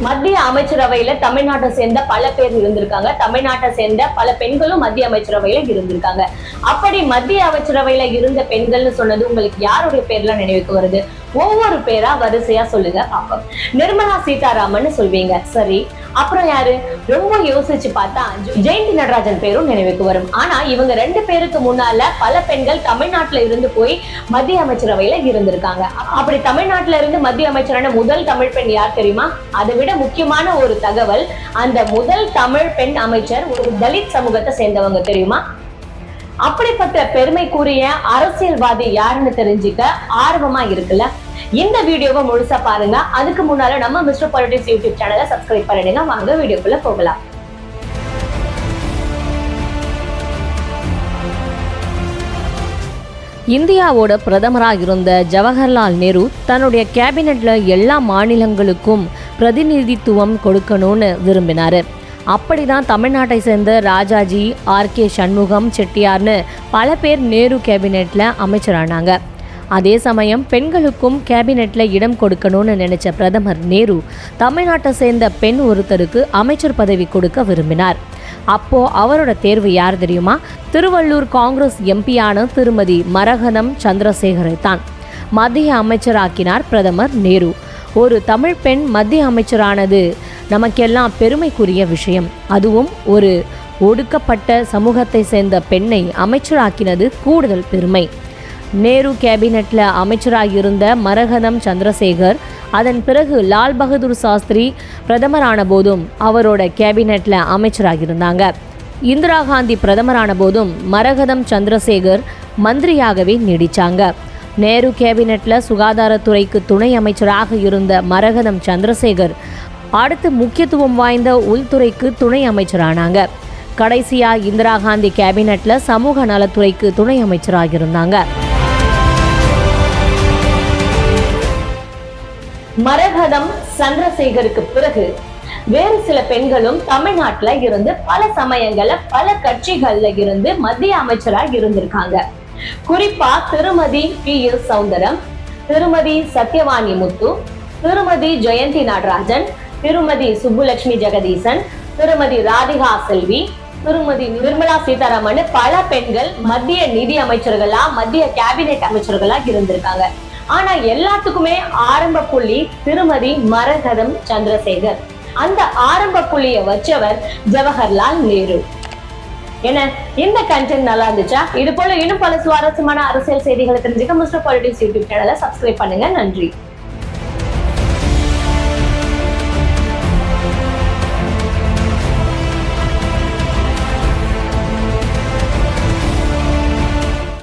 மத்திய அமைச்சரவையில தமிழ்நாட்டை சேர்ந்த பல பேர் இருந்திருக்காங்க. தமிழ்நாட்டை சேர்ந்த பல பெண்களும் மத்திய அமைச்சரவையில இருந்திருக்காங்க. அப்படி மத்திய அமைச்சரவையில இருந்த பெண்கள்னு சொன்னது உங்களுக்கு யாருடைய பேர்லாம் நினைவுக்கு வருது? ஒவ்வொரு பேரா வரிசையா சொல்லுங்க பாப்போம் நிர்மலா சீதாராமன் சொல்வீங்க. சரி அப்புறம் யாரு? ரொம்ப யோசிச்சு பார்த்தா ஜெயந்தி நடராஜன் பேரும் நினைவுக்கு வரும். ஆனா இவங்க ரெண்டு பேருக்கு முன்னால பல பெண்கள் தமிழ்நாட்டுல இருந்து போய் மத்திய அமைச்சரவையில இருந்திருக்காங்க. அப்படி தமிழ்நாட்டுல இருந்து மத்திய அமைச்சரான முதல் தமிழ் பெண் யார் தெரியுமா? அதை விட முக்கியமான ஒரு தகவல் அந்த முதல் தமிழ் பெண் அமைச்சர் ஒரு தலித் சமூகத்தை சேர்ந்தவங்க தெரியுமா? அப்படிப்பட்ட பெருமைக்குரிய அரசியல்வாதி யாருன்னு தெரிஞ்சுக்க ஆர்வமா இருக்குல்ல? இந்த வீடியோவை முழுசா பாருங்க. அதுக்கு முன்னால நம்ம மிஸ்டர் பாலிட்டிக்ஸ் யூடியூப் சேனலை சப்ஸ்கிரைப் பண்ணிடுங்க. வாங்க வீடியோக்குள்ள போகலாம். இந்தியாவோட பிரதமராக இருந்த ஜவஹர்லால் நேரு தன்னுடைய கேபினெட்ல எல்லா மாநிலங்களுக்கும் பிரதிநிதித்துவம் கொடுக்கணும்னு விரும்பினார். அப்படிதான் தமிழ்நாட்டை சேர்ந்த ராஜாஜி ஆர் கே சண்முகம் செட்டியார்னு பல பேர் நேரு கேபினெட்ல அமைச்சரானாங்க. அதே சமயம் பெண்களுக்கும் கேபினெட்டில் இடம் கொடுக்கணும்னு நினைச்ச பிரதமர் நேரு தமிழ்நாட்டை சேர்ந்த பெண் ஒருத்தருக்கு அமைச்சர் பதவி கொடுக்க விரும்பினார். அப்போ அவரோட தேர்வு யார் தெரியுமா? திருவள்ளூர் காங்கிரஸ் எம்பியான திருமதி மரகதம் சந்திரசேகரை தான். மத்திய அமைச்சராக்கினார் பிரதமர் நேரு. ஒரு தமிழ் பெண் மத்திய அமைச்சரானது நமக்கெல்லாம் பெருமைக்குரிய விஷயம். அதுவும் ஒரு ஒடுக்கப்பட்ட சமூகத்தை சேர்ந்த பெண்ணை அமைச்சராக்கினது கூடுதல் பெருமை. நேரு கேபினெட்டில் அமைச்சராக இருந்த மரகதம் சந்திரசேகர் அதன் பிறகு லால் பகதூர் சாஸ்திரி பிரதமரான போதும் அவரோட கேபினெட்டில் அமைச்சராக இருந்தாங்க இந்திரா காந்தி பிரதமரான போதும் மரகதம் சந்திரசேகர் மந்திரியாகவே நீடிச்சாங்க. நேரு கேபினெட்டில் சுகாதாரத்துறைக்கு துணை அமைச்சராக இருந்த மரகதம் சந்திரசேகர் அடுத்து முக்கியத்துவம் வாய்ந்த உள்துறைக்கு துணை அமைச்சரானாங்க. கடைசியாக இந்திரா காந்தி கேபினெட்டில் சமூக நலத்துறைக்கு துணை அமைச்சராக இருந்தாங்க மரகதம் சந்திரசேகருக்கு பிறகு வேறு சில பெண்களும் தமிழ்நாட்டுல இருந்து பல சமயங்கள்ல பல கட்சிகள்ல இருந்து மத்திய அமைச்சரா இருந்திருக்காங்க. குறிப்பா திருமதி பி எஸ் சௌந்தரம் திருமதி சத்யவாணி முத்து திருமதி ஜெயந்தி நடராஜன் திருமதி சுப்புலட்சுமி ஜெகதீசன் திருமதி ராதிகா செல்வி திருமதி நிர்மலா சீதாராமன் பல பெண்கள் மத்திய நிதி அமைச்சர்களா மத்திய கேபினெட் அமைச்சர்களா இருந்திருக்காங்க. ஆனா எல்லாத்துக்குமே ஆரம்ப புள்ளி திருமதி மரகதம் சந்திரசேகர். அந்த ஆரம்ப புள்ளிய வச்சவர் ஜவஹர்லால் நேரு. என்ன? இந்த கண்டென்ட் நல்லா இருந்துச்சா? இது போல இன்னும் பல சுவாரஸ்யமான அரசியல் செய்திகளை தெரிஞ்சுக்க மிஸ்டர் பாலிட்டிக்ஸ் யூடியூப் சேனலை சப்ஸ்கிரைப் பண்ணுங்க. நன்றி.